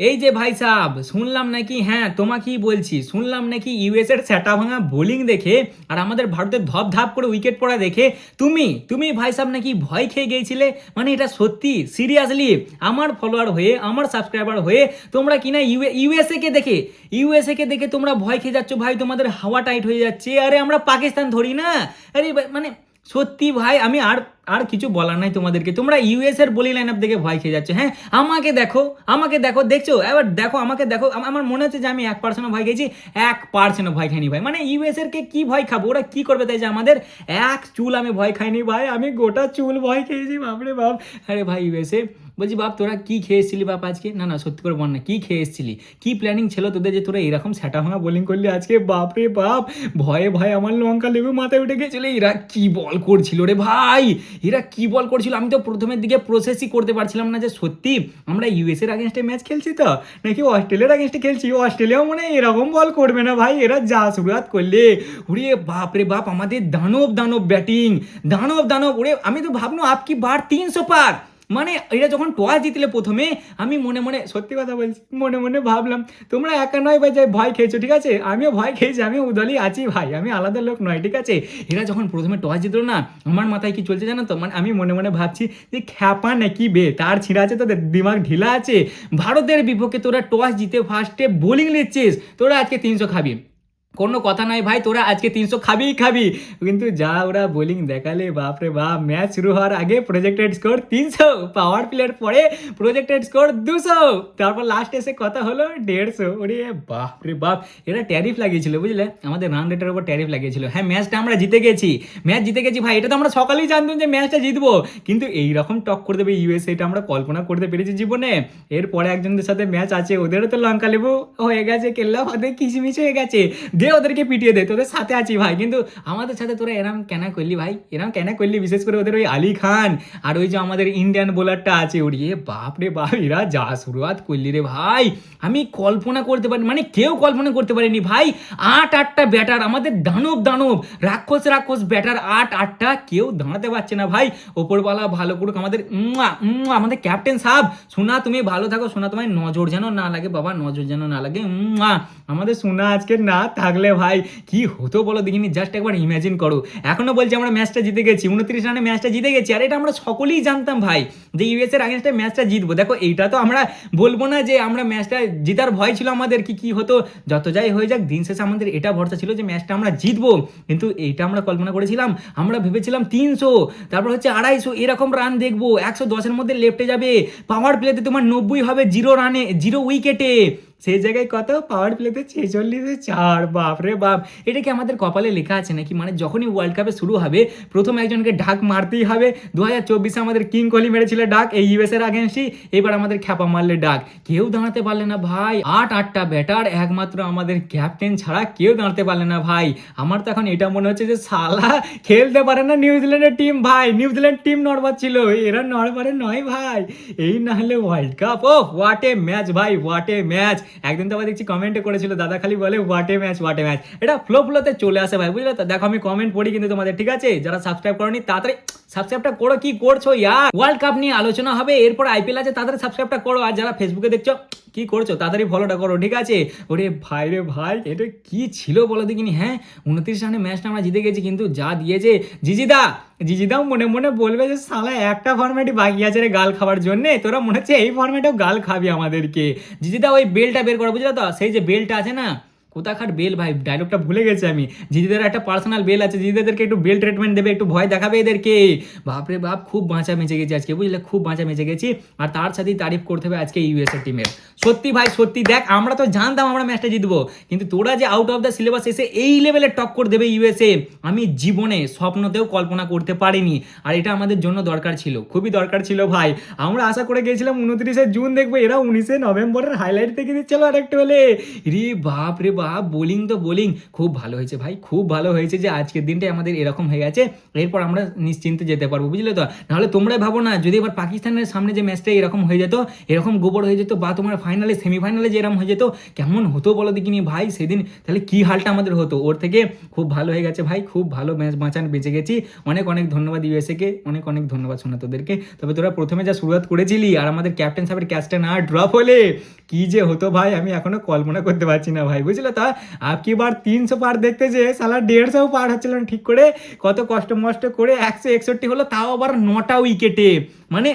এই যে ভাই সাহেব শুনলাম নাকি হ্যাঁ তোমাকেই বলছি, শুনলাম নাকি ইউএস এর স্যাটা ভাঙা বোলিং দেখে আর আমাদের ভারতের ধপ ধাপ করে উইকেট পড়া দেখে তুমি তুমি ভাই সাহেব নাকি ভয় খেয়ে গিয়েছিলে? মানে এটা সত্যি? সিরিয়াসলি আমার ফলোয়ার হয়ে, আমার সাবস্ক্রাইবার হয়ে তোমরা কিনা ইউএসএ কে দেখে ইউএসএ কে দেখে তোমরা ভয় খেয়ে যাচ্ছ ভাই? তোমাদের হাওয়া টাইট হয়ে যাচ্ছে। আরে আমরা পাকিস্তান ধরি না? আরে মানে সত্যি ভাই, আমি আর আর কিছু বলার নাই তোমাদেরকে। তোমরা ইউএস এর বলি লাইন আপ দেখে ভয় খেয়ে যাচ্ছে হ্যাঁ? আমাকে দেখো আমাকে দেখো, দেখছ? এবার দেখো, আমাকে দেখো আমার মনে হচ্ছে যে আমি এক পার্সেন্টও ভয় খেয়েছি, এক পার্সেন্টও ভয় খাইনি ভাই। মানে ইউএস এর কে কি ভয় খাব? ওরা কি করবে তাই যে আমাদের এক চুল আমি ভয় খাইনি ভাই, আমি গোটা চুল ভয় খেয়েছি, বাপরে বাপ। আরে ভাই ইউএসএ বলছি, বাপ, তোরা কী খেয়ে এসেছিলি বাপ আজকে? না না, সত্যি করে বল না, কী খেয়ে এসেছিলি? কী প্ল্যানিং ছিল তোদের যে তোরা এরকম স্যাটা ভাঙা বোলিং করলি আজকে? বাপরে বাপ, ভয়ে ভয়ে আমার লঙ্কা লেবু মাথায় উঠে গেছিল। এরা কি বল করছিল রে ভাই? এরা কি বল করছিল? আমি তো প্রথমের দিকে প্রসেসই করতে পারছিলাম না যে সত্যি আমরা ইউএস এর আগেনস্টে ম্যাচ খেলছি তো? নাকি অস্ট্রেলিয়ার আগেনস্টে খেলছি? অস্ট্রেলিয়াও মনে এরকম বল করবে না ভাই? এরা যা শুরুয়াত করলে। উড়ে বাপ রে বাপ, আমাদের দানব দানব ব্যাটিং দানব দানব, ওরে, আমি তো ভাবনো আপ কি বার তিনশো পার। মানে এটা যখন টস জিতলে প্রথমে, আমি মনে মনে, সত্যি কথা বলছি, মনে মনে ভাবলাম, তোমরা একা নয় ভাই যে ভয় খেয়েছো, ঠিক আছে? আমিও ভয় খেয়েছি, আমিও উদলই আছি ভাই, আমি আলাদা লোক নয়, ঠিক আছে? এরা যখন প্রথমে টস জিতলো না, আমার মাথায় কি চলছে জানো তো? মানে আমি মনে মনে ভাবছি যে খ্যাপা নাকি বে, তার ছিঁড়া আছে, তোদের দিমাগ ঢিলা আছে। ভারতের বিপক্ষে তোরা টস জিতে ফার্স্টে বোলিং নিচ্ছিস, তোরা আজকে তিনশো খাবি। কোনো কথা নয় ভাই, তোরা আজকে তিনশো খাবি খাবি। কিন্তু যা ওরা বোলিং দেখালে, বাপরে বাপ ম্যাচ শুরু হওয়ার আগে প্রজেক্টেড স্কোর তিনশো পাওয়ার প্লেয়ার পরে প্রজেক্টেড স্কোর দুশো। তারপর লাস্ট এসে কথা হলো দেড়শো। ওরে বাপরে বাপ, এরা ট্যারিফ লাগিয়েছিল, বুঝলে? আমাদের রান রেটের উপর ট্যারিফ লাগিয়েছিল। হ্যাঁ ম্যাচটা আমরা জিতে গেছি। ম্যাচ জিতে গেছি, ভাই, এটা তো আমরা সকালেই জানতাম যে ম্যাচটা জিতবো। কিন্তু এইরকম টক করে দেবে ইউএসএ এটা আমরা কল্পনা করতে পেরেছি জীবনে। এরপরে একজনদের সাথে ম্যাচ আছে, ওদেরও তো লঙ্কা লেবু হয়ে গেছে কেল্লা ওদের কিচমিচ হয়ে গেছে। দে ওদেরকে পিটিয়ে দেয় তোদের সাথে আছি ভাই। কিন্তু আমাদের সাথে তোরা এরম কেন করলি ভাই? এরম কেন করলি? বিশেষ করে ওদের ওই আলী খান আর ওই যে আমাদের ইন্ডিয়ান বোলারটা আছে ওড়িয়ে বাপ রে বাপ, এরা যা শুরুয়াত করলি রে ভাই। আমি কল্পনা করতে পারি মানে কেউ কল্পনা করতে পারিনি ভাই। আট আটটা ব্যাটার আমাদের দানব দানব, রাক্ষস রাক্ষস ব্যাটার আট আটটা কেউ দাঁড়াতে পারছে না ভাই। ওপরওয়ালা ভালো করুক আমাদের আমাদের ক্যাপ্টেন সাহেব। সোনা, তুমি ভালো থাকো, সোনা, তোমায় নজর যেন না লাগে, বাবা, নজর যেন না লাগে আমাদের সোনা আজকে না থাকলে ভাই। কি হতো বলো দেখিনি? জাস্ট একবার ইমাজিন করো। এখনও বলছি আমরা ম্যাচটা জিতে গেছি। উনত্রিশ রানে ম্যাচটা জিতে গেছি। আর এটা আমরা সকলেই জানতাম ভাই, যে ইউএস এর আগেনস্টে ম্যাচটা জিতবো। দেখো, এইটা তো আমরা বলব না যে আমরা ম্যাচটা জিতার ভয় ছিল আমাদের, কি কি হতো। যত যাই হয়ে যাক, দিন শেষে আমাদের এটা ভরসা ছিল যে ম্যাচটা আমরা জিতবো। কিন্তু এইটা আমরা কল্পনা করেছিলাম, আমরা ভেবেছিলাম তিনশো, তারপর হচ্ছে আড়াইশো, এরকম রান দেখব। একশো দশের মধ্যে লেফটে যাবে। পাওয়ার প্লেতে তোমার নব্বই হবে জিরো রানে জিরো উইকেটে সেই জায়গায় কত? পাওয়ার প্লেতে ছেচল্লিশে চার। বাপ রে বাপ। এটা কি আমাদের কপালে লেখা আছে নাকি? মানে যখনই ওয়ার্ল্ড কাপে শুরু হবে, প্রথম একজনকে ঢাক মারতেই হবে। দু হাজার চব্বিশে আমাদের কিং কোহলি মেরেছিল ডাক, এই ইউএস এর আগেন্সি এবার আমাদের খ্যাপা মারলে ডাক। কেউ দাঁড়াতে পারলে না ভাই। আট, আটটা ব্যাটার একমাত্র আমাদের ক্যাপ্টেন ছাড়া কেউ দাঁড়াতে পারলে না ভাই। আমার তো এখন এটা মনে হচ্ছে যে সালা খেলতে পারে না নিউজিল্যান্ডের টিম ভাই। নিউজিল্যান্ড টিম নড়বার ছিল। এরা নড়বারে নয় ভাই। এই না হলে ওয়ার্ল্ড কাপ ও হোয়াট এ ম্যাচ ভাই হোয়াট এ ম্যাচ একদিন তো আবার দেখছি কমেন্টে করেছিল, দাদা খালি বলে what a match what a match এটা ফ্লো ফ্লোতে চলে আসে ভাই, বুঝলে তো? দেখো আমি কমেন্ট পড়ি কিন্তু তোমাদের, ঠিক আছে? যারা সাবস্ক্রাইব করনি, তাড়াতাড়ি সাবস্ক্রাইবটা করো, কি করছ ইয়ার? ওয়ার্ল্ড কাপ নিয়ে আলোচনা হবে, এরপর আইপিএল আছে তাদের সাবস্ক্রাইবটা করো, আর যারা ফেসবুকে দেখছ, কি করছ? তাড়াতাড়ি ফলোটা করো, ঠিক আছে? ওরে ভাই রে ভাই, এটা কি ছিল বলো দেখিনি হ্যাঁ? উনত্রিশ রানে ম্যাচটা আমরা জিতে গেছি, কিন্তু যা দিয়েছে, জিজিদা, জিজিদাও মনে মনে বলবে যে সালা একটা ফর্ম্যাটই বাকি আছে রে গাল খাওয়ার জন্যে, তোরা মনে হচ্ছে এই ফর্ম্যাটেও গাল খাবি আমাদেরকে। জিজিদা ওই বেলটা বের করো, বুঝলে তো? সেই যে বেলটা আছে না? কোথাকার বেল ভাই? ডায়লগটা ভুলে গেছি আমি। জিদিদের একটা পার্সোনাল বেল আছে, জিদিদেরকে একটু বেল ট্রিটমেন্ট দেবে, একটু ভয় দেখাবে এদেরকে। বাপরে বাপ, খুব বাঁচা বেঁচে গেছি আজকে, বুঝলে? খুব বাঁচা বেঁচে গেছি। আর তার সাথেই তারিফ করতে হবে আজকে ইউএসএ টিমের সত্যি ভাই, সত্যি, দেখ, আমরা তো জানতাম আমরা ম্যাচটা জিতবো। কিন্তু তোরা যে আউট অফ দ্য সিলেবাস এসে এই লেভেলে টক্কর দেবে ইউএসএ আমি জীবনে স্বপ্নতেও কল্পনা করতে পারিনি। আর এটা আমাদের জন্য দরকার ছিল, খুবই দরকার ছিল ভাই। আমরা আশা করে গেছিলাম উনত্রিশে জুন দেখব, এরা উনিশে নভেম্বরের হাইলাইট থেকে দিচ্ছিল আর একটু হলে রে বাপ রে বাপ বাপ বোলিং তো বোলিং খুব ভালো হয়েছে ভাই, খুব ভালো হয়েছে যে আজকের দিনটাই আমাদের এরকম হয়ে গেছে। এরপর আমরা নিশ্চিন্তে যেতে পারব, বুঝলে তো? নাহলে তোমরাই ভাবো না, যদি এবার পাকিস্তানের সামনে যে ম্যাচটা এরকম হয়ে যেত, এরকম গোবর হয়ে যেত বা তোমার ফাইনালে সেমিফাইনালে যে এরকম হয়ে যেত, কেমন হতো বলো দেখিনি ভাই সেদিন? তাহলে কি হালটা আমাদের হতো? ওর থেকে খুব ভালো হয়ে গেছে ভাই, খুব ভালো ম্যাচ বাঁচান, বেঁচে গেছি। অনেক অনেক ধন্যবাদ ইউএসএকে অনেক অনেক ধন্যবাদ শোনা তোদেরকে। তবে তোরা প্রথমে যা শুরুয়াত করেছিলি আর আমাদের ক্যাপ্টেন সাহেবের ক্যাচটা না ড্রপ হলে কি যে হতো ভাই, আমি এখনও কল্পনা করতে পারছি না ভাই, বুঝলে তা? আপকি বার তিনশো পার দেখতে যে সালা দেড়শো পার হচ্ছিল ঠিক করে, কত কষ্ট মষ্ট করে একশো একষট্টি হলো, তাও আবার নটা উইকেটে। মানে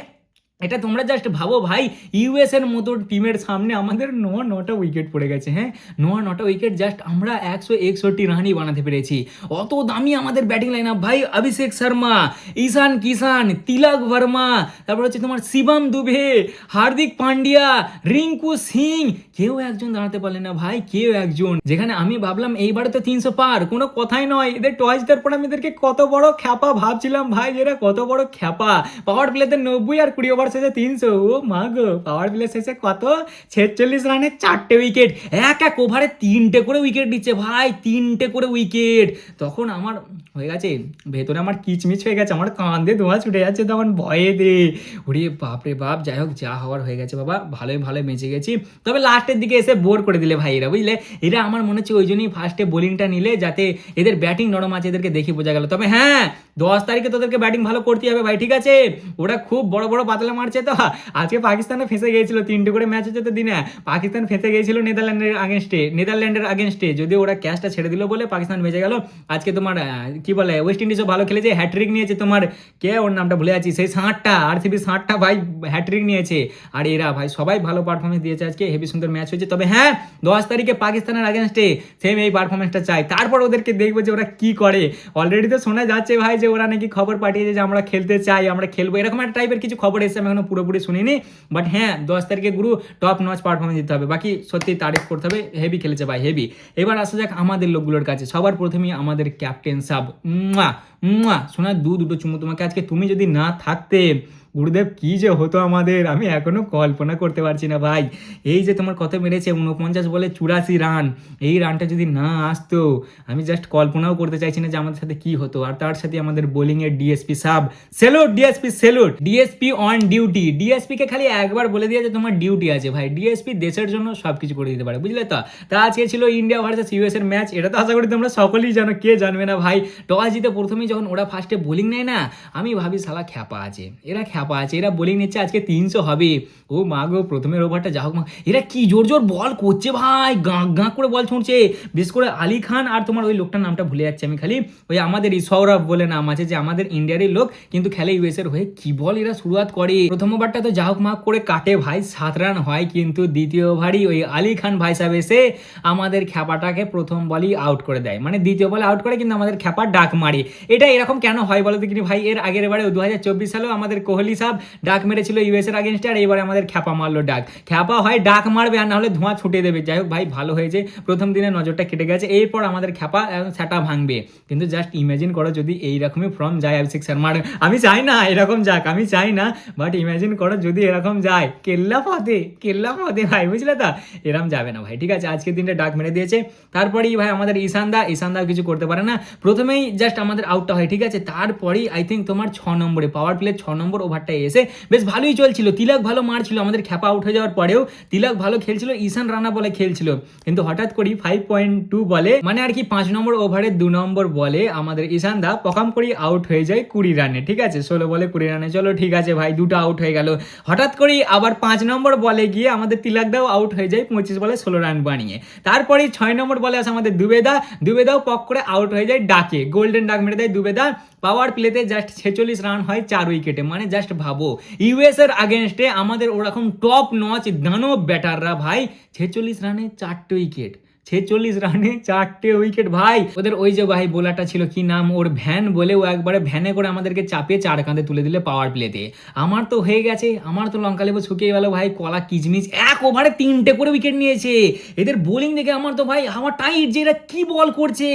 এটা তোমরা জাস্ট ভাবো, ভাই ইউএস এর মতো টিমের সামনে আমাদের ন নটা উইকেট পড়ে গেছে হ্যাঁ? ন নটা উইকেট জাস্ট আমরা একশো একষট্টি রানই বানাতে পেরেছি। অত দামি আমাদের ব্যাটিং লাইন ভাই, অভিষেক শর্মা, ঈশান কিষান তিলক ভার্মা, তারপর হচ্ছে তোমার শিবম দুবে, হার্দিক পান্ডিয়া, রিঙ্কু সিং। কেউ একজন দাঁড়াতে পারলে না, ভাই, কেউ একজন। যেখানে আমি ভাবলাম, এইবারে তো তিনশো পার কোনো কথাই নয়। এদের টস দেওয়ার পর আমি এদেরকে কত বড় খ্যাপা ভাবছিলাম, ভাই, এরা কত বড় খ্যাপা। পাওয়ার প্লেতে নব্বই আর কুড়ি ওভার শেষে তিনশো। ও মা পাওয়ার প্লে শেষে কত? ছেচল্লিশ রানে চারটে উইকেট এক এক ওভারে তিনটে করে উইকেট দিচ্ছে ভাই, তিনটে করে উইকেট তখন আমার হয়ে গেছে, ভেতরে আমার কিচমিচ হয়ে গেছে, আমার কান্দে ধোঁয়া ছুটে যাচ্ছে তখন ভয়ে দে ওরে বাপরে বাপ, যাই হোক, যা হওয়ার হয়ে গেছে বাবা, ভালোই ভালোই বেঁচে গেছি। তবে লাস্টের দিকে এসে বোর করে দিলে ভাই এরা, বুঝলে? এরা আমার মনে হচ্ছে ওই জন্যই ফার্স্টে বোলিংটা নিলে যাতে এদের ব্যাটিং নরম আছে, এদেরকে দেখে বোঝা গেল। তবে হ্যাঁ দশ তারিখে তোদেরকে ব্যাটিং ভালো করতে হবে ভাই, ঠিক আছে? ওরা খুব বড় বড় পাতলা মারছে তো। আজকে পাকিস্তানে ফেঁসে গিয়েছিল, তিনটে করে ম্যাচ হচ্ছে তো দিনে। পাকিস্তান ফেঁসে গিয়েছিল নেদারল্যান্ডের আগেনস্টে নেদারল্যান্ডের আগেনস্টে যদি ওরা ক্যাচটা ছেড়ে দিল বলে পাকিস্তান বেঁচে গেল। আজকে তোমার কি বলে ওয়েস্ট ইন্ডিজও ভালো খেলেছে হ্যাট্রিক নিয়েছে তোমার, কে ওর নামটা ভুলে যাচ্ছি সেই ষাটটা আরসিবি ষাটটা ভাই হ্যাট্রিক নিয়েছে। আর এরা ভাই সবাই ভালো পারফরমেন্স দিয়েছে আজকে হেভি সুন্দর ম্যাচ হয়েছে। তবে হ্যাঁ দশ তারিখে পাকিস্তানের আগেনস্টে সেম এই পারফরমেন্সটা চাই। তারপর ওদেরকে দেখব যে ওরা কি করে। অলরেডি তো শোনা যাচ্ছে ভাই যে ওরা নাকি খবর পাঠিয়েছে যে আমরা খেলতে চাই, আমরা খেলব। এরকম একটা টাইপের কিছু খবর আমি এখনও পুরোপুরি শুনিনি বাট হ্যাঁ দশ তারিখে গুরু টপ নচ পারফর্মেন্স দিতে হবে। বাকি সত্যি তারিফ করতে হবে হেভি খেলেছে ভাই হেভি এবার আসা যাক আমাদের লোকগুলোর কাছে। সবার প্রথমেই আমাদের ক্যাপ্টেন সাব। মুয়া মুয়া শোনা দু দুটো চুমু তোমাকে আজকে। তুমি যদি না থাকতে গুরুদেব, কি যে হতো আমাদের? আমি এখনও কল্পনা করতে পারছি না ভাই। এই যে তোমার কত মেরেছে উনপঞ্চাশ বলে চুরাশি রান, এই রানটা যদি না আসতো, আমি জাস্ট কল্পনাও করতে চাইছি না যে আমাদের সাথে কি হতো। আর তার সাথে আমাদের বোলিং এর DSP sub salute DSP salute DSP on duty DSP কে খালি একবার বলে দিয়েছে তোমার ডিউটি আছে ভাই। ডিএসপি দেশের জন্য সবকিছু করে দিতে পারে, বুঝলে তো? তা আজকে ছিল ইন্ডিয়া ভার্সেস ইউএস এর ম্যাচ এটা তো আশা করি তোমরা সকলেই জানো, কে জানবে না ভাই? টস জিতে প্রথমেই যখন ওরা ফার্স্টে বোলিং নেয় না, আমি ভাবি শালা খ্যাপা আছে। এরা খ্যাপা আছে। এরা বোলিং নিচ্ছে, আজকে তিনশো হবে। ও মা গো প্রথমের ওভারটা যা হোক এরা কি জোর জোর বল করছে ভাই? গাঁ গাঁ করে বল ছুঁড়ছে। বিশেষ করে আলী খান আর তোমার ওই লোকটার নামটা ভুলে যাচ্ছে আমি খালি। ওই আমাদের এই সৌরভ বলে নাম আছে যে আমাদের ইন্ডিয়ারই লোক, কিন্তু খেলে ইউএস এর হয়ে কি বল এরা শুরুয়াত করে। প্রথম ওভারটা তো যা হোক মা করে কাটে ভাই, সাত রান হয় কিন্তু দ্বিতীয় ওভারই ওই আলী খান ভাই সাহেব এসে আমাদের খ্যাপাটাকে প্রথম বলই আউট করে দেয়। মানে দ্বিতীয় বলে আউট করে কিন্তু আমাদের খ্যাপা ডাক মারে। এটা এরকম কেন হয় বলো দেখিনি ভাই? এর আগের এবারে দু হাজার চব্বিশ সালেও আমাদের কোহলি সাহেব ডাক মেরেছিল ইউএস এর আগেনস্টে আর এবারে আমাদের খ্যাপা মারলো ডাক। খ্যাপা হয় ডাক মারবে, আর না হলে ধোঁয়া ছুটে দেবে। যাই হোক ভাই, ভালো হয়েছে। প্রথম দিনে নজরটা কেটে গেছে, এরপর আমাদের খ্যাপা সেটা ভাঙবে। কিন্তু জাস্ট ইমাজিন করো যদি এইরকমই ফর্ম যায় অভিষেক শর্মার আমি চাই না এরকম যাক, আমি চাই না বাট ইমাজিন করো যদি এরকম যায়, কেল্লা পদে কেল্লা পদে ভাই, বুঝলে তো? এরকম যাবে না ভাই, ঠিক আছে? আজকের দিনটা ডাক মেরে দিয়েছে। তারপরেই ভাই আমাদের ঈশানদা ঈশানদাও কিছু করতে পারে না। প্রথমেই জাস্ট আমাদের আউটটা হয়, ঠিক আছে? তারপরেই আই থিঙ্ক তোমার ছ নম্বরে পাওয়ার প্লে ছ নম্বর ওভারটা এসে বেশ ভালোই চলছিল। তিলক ভালো মারছিল। আমাদের খ্যাপা হয়ে যাওয়ার পরেও তিলক ভালো খেলছিল, ঈশান রানা বলে খেলছিল। কিন্তু হঠাৎ করি ফাইভ পয়েন্ট টু বলে মানে আর কি পাঁচ নম্বর ওভারে দু নম্বর বলে আমাদের ঈশান দা পকাম করি আউট হয়ে যায় কুড়ি রানে ঠিক আছে? ষোলো বলে কুড়ি রানে চলো ঠিক আছে ভাই, দুটো আউট হয়ে গেল। হঠাৎ করেই আবার পাঁচ নম্বর বলে গিয়ে আমাদের তিলক দাও আউট হয়ে যায় পঁচিশ বলে ষোলো রান বানিয়ে। তারপরে ছয় নম্বর বলে আসে আমাদের দুবেদা। দুবেদাও পক করে আউট হয়ে যায় ডাকে। গোল্ডেন ডাক মেরে দেয় দুবেদা। পাওয়ার প্লেতে জাস্ট ছেচল্লিশ রান হয় চার উইকেটে মানে জাস্ট ভাবো ইউএসের আগেনস্টে আমাদের ওরকম টপ নচ দানব ব্যাটাররা ভাই, ছেচল্লিশ রানে চারটে উইকেট ছেচল্লিশ রানে চারটে উইকেট ভাই, ওদের ওই যে ভাই বোলারটা ছিল, কি নাম? ওর ভ্যান বলে ও একবারে ভ্যানে করে আমাদেরকে চাপিয়ে চার কাঁধে তুলে দিলে পাওয়ার প্লেতে আমার তো হয়ে গেছে, আমার তো লঙ্কা লেবু শুকিয়ে গেল ভাই, কলা কিচমিচ এক ওভারে তিনটে করে উইকেট নিয়েছে। এদের বোলিং দেখে আমার তো ভাই, আমার টাইট যে এরা কি বল করছে?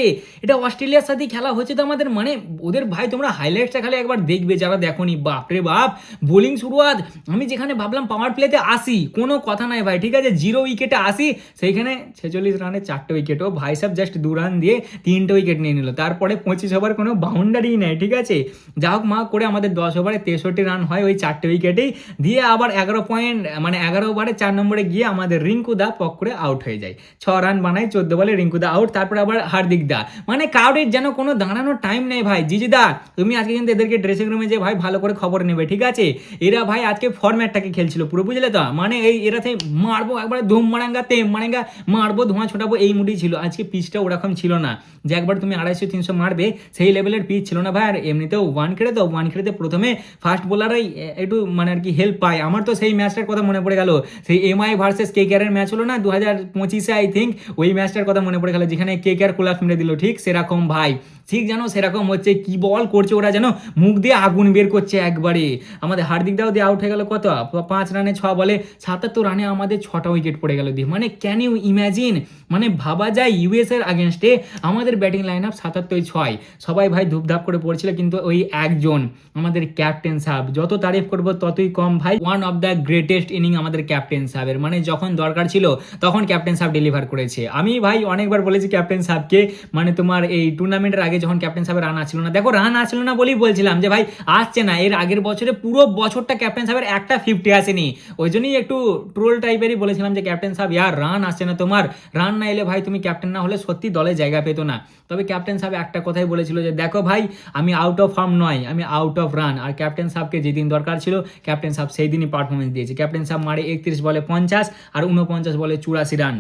এটা অস্ট্রেলিয়ার সাথে খেলা হচ্ছে তো আমাদের মানে ওদের ভাই তোমরা হাইলাইটসটা খালি একবার দেখবে, যারা দেখোনি, বাপরে বাপ। বোলিং শুরুয়াত, আমি যেখানে ভাবলাম পাওয়ার প্লেতে আসি, কোনো কথা নাই ভাই, ঠিক আছে? জিরো উইকেটে আসি, সেইখানে ছেচল্লিশ রানে চারটে উইকেট ও ভাই সাহেব জাস্ট দু রান দিয়ে তিনটে উইকেট নিয়ে নিল। তারপরে পঁচিশ ওভার কোনো বাউন্ডারি নেই, ঠিক আছে? যা হোক মা করে আমাদের দশ ওভারে তেষট্টি রান হয় ওই চারটে উইকেটেই দিয়ে আবার এগারো পয়েন্ট মানে এগারো ওভারে চার নম্বরে গিয়ে আমাদের রিঙ্কু দা পক করে আউট হয়ে যায়। ছ রান বানায়, চোদ্দ বলে রিঙ্কু দা আউট তারপরে আবার হার্দিক দা। মানে কাউরের যেন কোনো দাঁড়ানোর টাইম নেই ভাই। জিজি দা, তুমি আজকে কিন্তু এদেরকে ড্রেসিং রুমে যে ভাই ভালো করে খবর নেবে, ঠিক আছে? এরা ভাই আজকে ফরম্যাটটাকে খেলছিল পুরো, বুঝলে তো? মানে এই এরাতে মারবো, একবারে ধুম মারাঙ্গা তেম মারাঙ্গা মারবো, ধোঁয়া ছোটাবো এই মুডি ছিল। আজকে পিচটা ওরকম ছিল না যে একবার তুমি আড়াইশো, তিনশো মারবে, সেই লেভেলের পিচ ছিল না ভাই। আর এমনিতেও ওয়ান খেলে তো ওয়ান খেলেতে প্রথমে ফার্স্ট বোলারাই একটু মানে আর কি হেল্প পায়। আমার তো সেই ম্যাচটার কথা মনে পড়ে গেল। সেই এম আই ভার্সেস কে কেয়ারের ম্যাচ হলো না দু হাজার পঁচিশে আই থিঙ্ক ওই ম্যাচটার কথা মনে পড়ে গেল, যেখানে কে কেয়ার কোলাপ মেরে দিল। ঠিক সেরকম ভাই। ঠিক যেন সেরকম হচ্ছে। কি বল করছে ওরা যেন? মুখ দিয়ে আগুন বের করছে একবারে। আমাদের হার্দিক দাও দিয়ে আউট হয়ে গেল কত? পাঁচ রানে ছ বলে সাতাত্তর রানে আমাদের ছটা উইকেট পড়ে গেল দিয়ে। মানে ক্যান ইউ ইম্যাজিন মানে ভাবা যায় ইউএস এর আগেনস্টে আমাদের ব্যাটিং লাইন আপ সাতাত্তর ছয়। সবাই ভাই ধূপধাপ করে পড়ছিল কিন্তু ওই একজন, আমাদের ক্যাপ্টেন সাহেব। যত তারিফ করব ততই কম ভাই। One of the greatest inning আমাদের ক্যাপ্টেন সাহেবের। মানে যখন দরকার ছিল তখন ক্যাপ্টেন সাহেব ডেলিভার করেছে। আমি ভাই অনেকবার বলেছি ক্যাপ্টেন সাহেবকে মানে তোমার এই টুর্নামেন্টের আগে যখন ক্যাপ্টেন সাহেবের রান আসছিল না। দেখো, রান আসছিল না বলেই বলছিলাম যে, ভাই, আসছে না। এর আগের বছরে পুরো বছরটা ক্যাপ্টেন সাহেবের একটা ফিফটি আসেনি। ওই জন্যই একটু ট্রোল টাইপেরই বলেছিলাম যে ক্যাপ্টেন সাহেব, ইয়ার, রান আসছে না তোমার। রান না এলে ভাই, তুমি ক্যাপ্টেন না হলে সত্যি দলে জায়গা পেতো না। তবে ক্যাপ্টেন সাহেব একটা কথাই বলেছিল যে, দেখো ভাই, আমি আউট অফ ফর্ম নয়, আমি আউট অফ রান আর ক্যাপ্টেন সাহেবকে যেদিন দরকার ছিল ক্যাপ্টেন সাহেব সেই দিনই পারফরমেন্স দিয়েছে। ক্যাপ্টেন সাহেব মারে একত্রিশ বলে পঞ্চাশ, আর উনপঞ্চাশ বলে চুরাশি রান।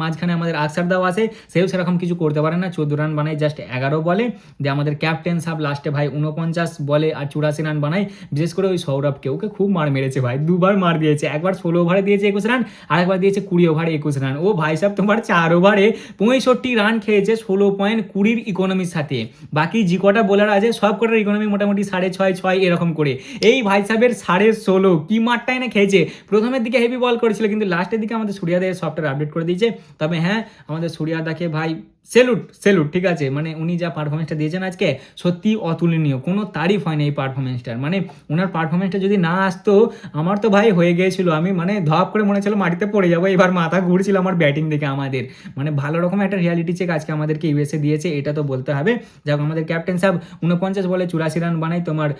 মাঝখানে আমাদের আকসার দাও আছে, সেও সেরকম কিছু করতে পারে না। চোদ্দ রান বানায় জাস্ট এগারো বলে যে আমাদের ক্যাপ্টেন সাহেব লাস্টে ভাই উনপঞ্চাশ বলে আর চুরাশি রান বানায়। বিশেষ করে ওই সৌরভকে ওকে খুব মার মেরেছে ভাই, দুবার মার দিয়েছে। একবার ষোলো ওভারে দিয়েছে একুশ রান আর একবার দিয়েছে কুড়ি ওভারে একুশ রান। ও ভাই সাহেব তোমার চার ওভারে পঁয়ষট্টি রান খেয়েছে, ষোলো পয়েন্ট কুড়ির ইকোনমির সাথে। বাকি যে কটা বোলার আছে, সব কটার ইকোনমি মোটামুটি সাড়ে ছয় ছয় এরকম করে। এই ভাই সাহেবের সাড়ে ষোলো, কি মারটাই না খেয়েছে। প্রথমের দিকে হেভি বল করেছিল, কিন্তু লাস্টের দিকে আমাদের সূর্যাদের সফটওয়্যার আপডেট করে দিয়েছে। তবে হ্যাঁ আমাদের সূর্যাদাকে ভাই সেলুট সেলুট ঠিক আছে? মানে উনি যা পারফরমেন্সটা দিয়েছেন আজকে সত্যি অতুলনীয়। কোনো তারিফ হয় না এই পারফরমেন্সটার মানে ওনার পারফরমেন্সটা যদি না আসতো, আমার তো ভাই হয়ে গিয়েছিল। আমি মানে ধপ করে মনে ছিল মাটিতে পড়ে যাব, এবার মাথা ঘুরছিল আমার ব্যাটিং দেখে আমাদের। মানে ভালো রকম একটা রিয়ালিটি চেক আজকে আমাদেরকে ইউএসএ দিয়েছে, এটা তো বলতে হবে। যাক, আমাদের ক্যাপ্টেন সাহেব উনপঞ্চাশ বলে চুরাশি রান বানাই তোমার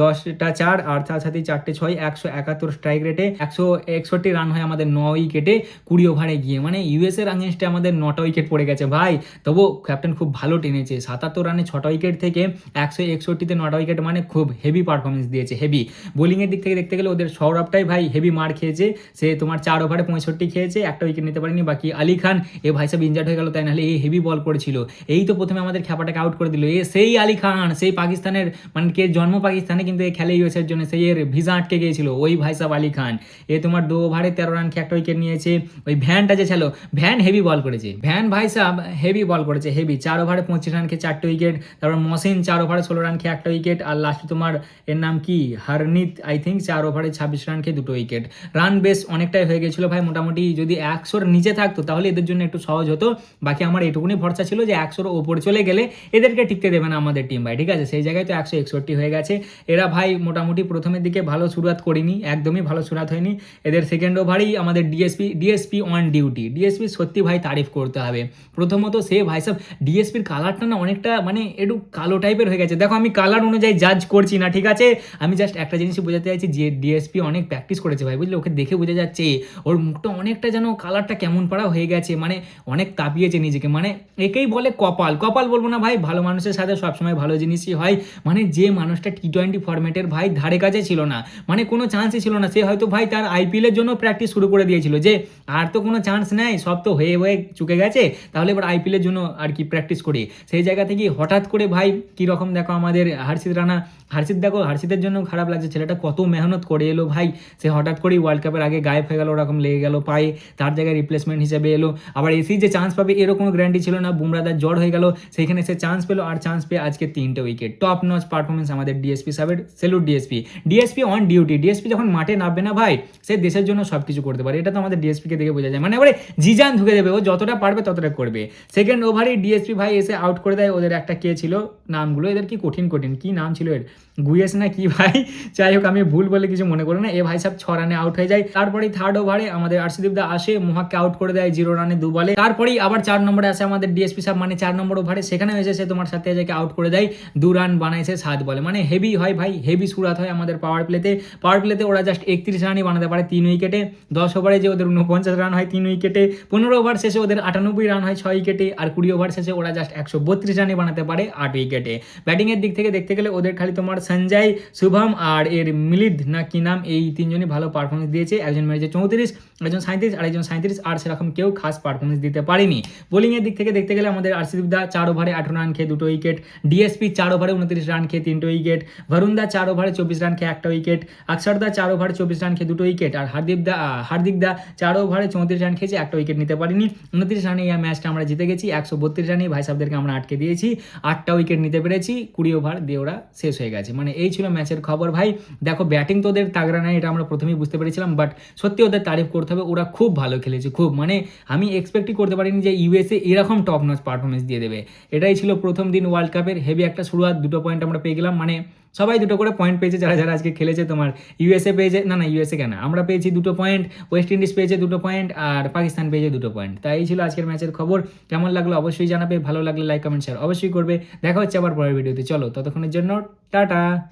দশটা চার আর তার সাথে চারটে ছয়, একশো একাত্তর স্ট্রাইক রেটে একশো একষট্টি রান হয় আমাদের ন উইকেটে কুড়ি ওভারে গিয়ে। মানে ইউএস এর আগেনস্টে আমাদের নটা উইকেট পড়ে গেছে। ভাই তবু ক্যাপ্টেন খুব ভালো টেনেছে। সাতাত্তর রানে ছটা উইকেট থেকে একশো একষট্টিতে নটা উইকেট মানে খুব হেভি পারফরমেন্স দিয়েছে হেভি বোলিংয়ের দিক থেকে দেখতে গেলে ওদের সৌরভটাই ভাই হেভি মার খেয়েছে। সে তোমার চার ওভারে পঁয়ষট্টি খেয়েছে, একটা উইকেট নিতে পারেনি। বাকি আলী খান, এ ভাই সাহেব ইনজার্ড হয়ে গেল, তাই নাহলে এই হেভি বল করেছিল। এই তো প্রথমে আমাদের খ্যাপাটাকে আউট করে দিল। এ সেই আলী খান, সেই পাকিস্তানের মানে কে জন্ম পাকিস্তানে কিন্তু এ খেলে ইউএস এর জন্য, সেই এর ভিসা আটকে গিয়েছিল, ওই ভাই সাহেব আলী খান। এ তোমার দু ওভারে তেরো রান একটা উইকেট নিয়েছে, ওই ভ্যানটা যে ছিল, ভ্যান হেভি বল করেছে। ভ্যান ভাই সাহেব হেভি বল করেছে হেভি চার ওভারে পঁচিশ রান খেয়ে চারটে উইকেট তারপর মসিন চার ওভারে ষোলো রান খেয়ে একটা উইকেট আর লাস্টে তোমার এর নাম কি? হারনিত আই থিঙ্ক চার ওভারে ছাব্বিশ রান খেয়ে দুটো উইকেট রান বেস অনেকটাই হয়ে গেছিল ভাই, মোটামুটি যদি একশোর নিচে থাকতো, তাহলে এদের জন্য একটু সহজ হতো। বাকি আমার এটুকুনি ভরসা ছিল যে একশোর ওপরে চলে গেলে এদেরকে টিকতে দেবে না আমাদের টিম ভাই, ঠিক আছে? সেই জায়গায় তো একশো একষট্টি হয়ে গেছে। এরা ভাই মোটামুটি প্রথমের দিকে ভালো শুরুয়াত করিনি, একদমই ভালো শুরুয়াত হয়নি। এদের সেকেন্ড ওভারেই আমাদের DSP DSP on duty DSP সত্যি ভাই তারিফ করতে হবে। প্রথমত সে ভাই সব ডিএসপির কালারটা না অনেকটা মানে একটু কালো টাইপের হয়ে গেছে। দেখো আমি কালার অনুযায়ী জাজ করছি না, ঠিক আছে? আমি জাস্ট একটা জিনিসই বোঝাতে চাইছি যে ডিএসপি অনেক প্র্যাকটিস করেছে ভাই, বুঝলি? ওকে দেখে বোঝা যাচ্ছে। ওর মুখটা অনেকটা যেন কালারটা কেমন পাড়া হয়ে গেছে মানে অনেক তাপিয়েছে নিজেকে। মানে একেই বলে কপাল। কপাল বলব না ভাই, ভালো মানুষের সাথে সবসময় ভালো জিনিসই হয়। মানে যে মানুষটা টি টোয়েন্টি ফরম্যাটের ভাই ধারে কাছে ছিল না মানে কোনো চান্সই ছিল না। সে হয়তো ভাই তার আইপিএলের জন্য প্র্যাকটিস শুরু করে দিয়েছিল যে, আর তো কোনো চান্স নেই, সব তো হয়ে হয়ে চুকে গেছে। তাহলে এবার আইপিএলের জন্য আর কি প্র্যাকটিস করি। সেই জায়গা থেকে হঠাৎ করে ভাই কীরকম দেখো আমাদের হার্ষিত রানা, হার্ষিত দেখো, হার্ষিতের জন্য খারাপ লাগছে, ছেলেটা কত মেহনত করে এলো ভাই। সে হঠাৎ করেই ওয়ার্ল্ড কাপের আগে গায়েব হয়ে গেল, ওরকম লেগে গেল পায়ে, তার জায়গায় রিপ্লেসমেন্ট হিসেবে এলো। আবার এসেই যে চান্স পাবে, এরও কোনো গ্যারান্টি ছিল না, বুমরাদার জ্বর হয়ে গেল, সেইখানে সে চান্স পেল আর চান্স পেয়ে আজকে তিনটে উইকেট টপ নচ পারফরমেন্স আমাদের ডিএসপি সাহেবের। Salute DSP DSP on duty DSP যখন মাঠে নামবে না ভাই, সে দেশের জন্য সব কিছু করতে পারে। এটা তো আমাদের ডিএসপিকে দেখে বোঝা যায়। মানে এবারে জিজান ঢুকে দেবে, ও যতটা পারবে ততটা করবে। সে সেকেন্ড ওভারই ডিএসপি ভাই এসে আউট করে দেয়। ওদের একটা কে ছিল? নামগুলো এদের কি কঠিন কঠিন। কি নাম ছিল এর? গুয়েস না কি ভাই? যাই হোক, আমি ভুল বলে কিছু মনে করি না। এ ভাই সাহেব ছ রানে আউট হয়ে যায়। তারপরেই থার্ড ওভারে আমাদের আর্শদীপ দা আসে, মোহাককে আউট করে দেয় জিরো রানে দু বলে তারপরেই আবার চার নম্বরে আসে আমাদের ডিএসপি সাহেব মানে চার নম্বর ওভারে সেখানে এসে সে তোমার সাথে যাকে আউট করে দেয়। দু রান বানাইছে সাত বলে মানে হেভি হয় ভাই হেভি সুরাত হয় আমাদের পাওয়ার প্লেতে পাওয়ার প্লেতে ওরা জাস্ট একত্রিশ রানই বানাতে পারে তিন উইকেটে দশ ওভারে যে ওদের উনপঞ্চাশ রান হয় তিন উইকেটে পনেরো ওভার শেষে ওদের আটানব্বই রান হয় ছয় উইকেটে আর কুড়ি ওভার শেষে ওরা জাস্ট একশো বত্রিশ রানই বানাতে পারে আট উইকেটে ব্যাটিংয়ের দিক থেকে দেখতে গেলে ওদের খালি তোমার সঞ্জয়, শুভম আর এর মিলিদ না কি নাম, এই তিনজনই ভালো পারফরমেন্স দিয়েছে। একজন মেরেছে চৌত্রিশ, একজন সাঁত্রিশ আর একজন সাঁত্রিশ আর সেরকম কেউ খাস পারফরমেন্স দিতে পারেনি। বোলিংয়ের দিক থেকে দেখতে গেলে আমাদের আরসিদীপ দা চার ওভারে আঠারো রান খেয়ে দুটো উইকেট ডিএসপি চার ওভারে উনত্রিশ রান খেয়ে তিনটো উইকেট ভরুণ দা চার ওভারে চব্বিশ রান খেয়ে একটা উইকেট আকসার দা চার ওভারে চব্বিশ রান খেয়ে দুটো উইকেট আর হার্দিক দা হার্দিক দা চার ওভারে চৌত্রিশ রান খেয়েছে একটা উইকেট নিতে পারিনি। উনত্রিশ রানে এই ম্যাচটা আমরা জিতে গেছি। একশো বত্রিশ রানে ভাই সাহেবদেরকে আমরা আটকে দিয়েছি, আটটা উইকেট নিতে পেরেছি, কুড়ি ওভার দিয়ে ওরা শেষ হয়ে গেছে। মানে এই ছিল ম্যাচের খবর ভাই। দেখো ব্যাটিং তো ওদের তাগড়া নাই, এটা আমরা প্রথমেই বুঝতে পেরেছিলাম বাট সত্যি ওদের তারিফ করতে হবে, ওরা খুব ভালো খেলেছে, খুব। মানে আমি এক্সপেক্টই করতে পারিনি যে ইউএসএ এরকম টপ নচ পারফরমেন্স দিয়ে দেবে। এটাই ছিল প্রথম দিন ওয়ার্ল্ড কাপের হেভি একটা শুরুয়াত, দুটো পয়েন্ট আমরা পেয়ে গেলাম। মানে সবাই দুটো করে পয়েন্ট পেয়েছে যারা যারা আজকে খেলেছে তোমার ইউএসএ পেয়েছে, না না ইউএসএ কেন? আমরা পেয়েছি দুটো পয়েন্ট ওয়েস্ট ইন্ডিজ পেয়েছে দুটো পয়েন্ট আর পাকিস্তান পেয়েছে দুটো পয়েন্ট তাই এই ছিল আজকের ম্যাচের খবর। কেমন লাগল অবশ্যই জানাবে, ভালো লাগলে লাইক কমেন্ট শেয়ার অবশ্যই করবে। দেখা হচ্ছে আবার পরের ভিডিওতে চলো, ততক্ষণের জন্য টাটা!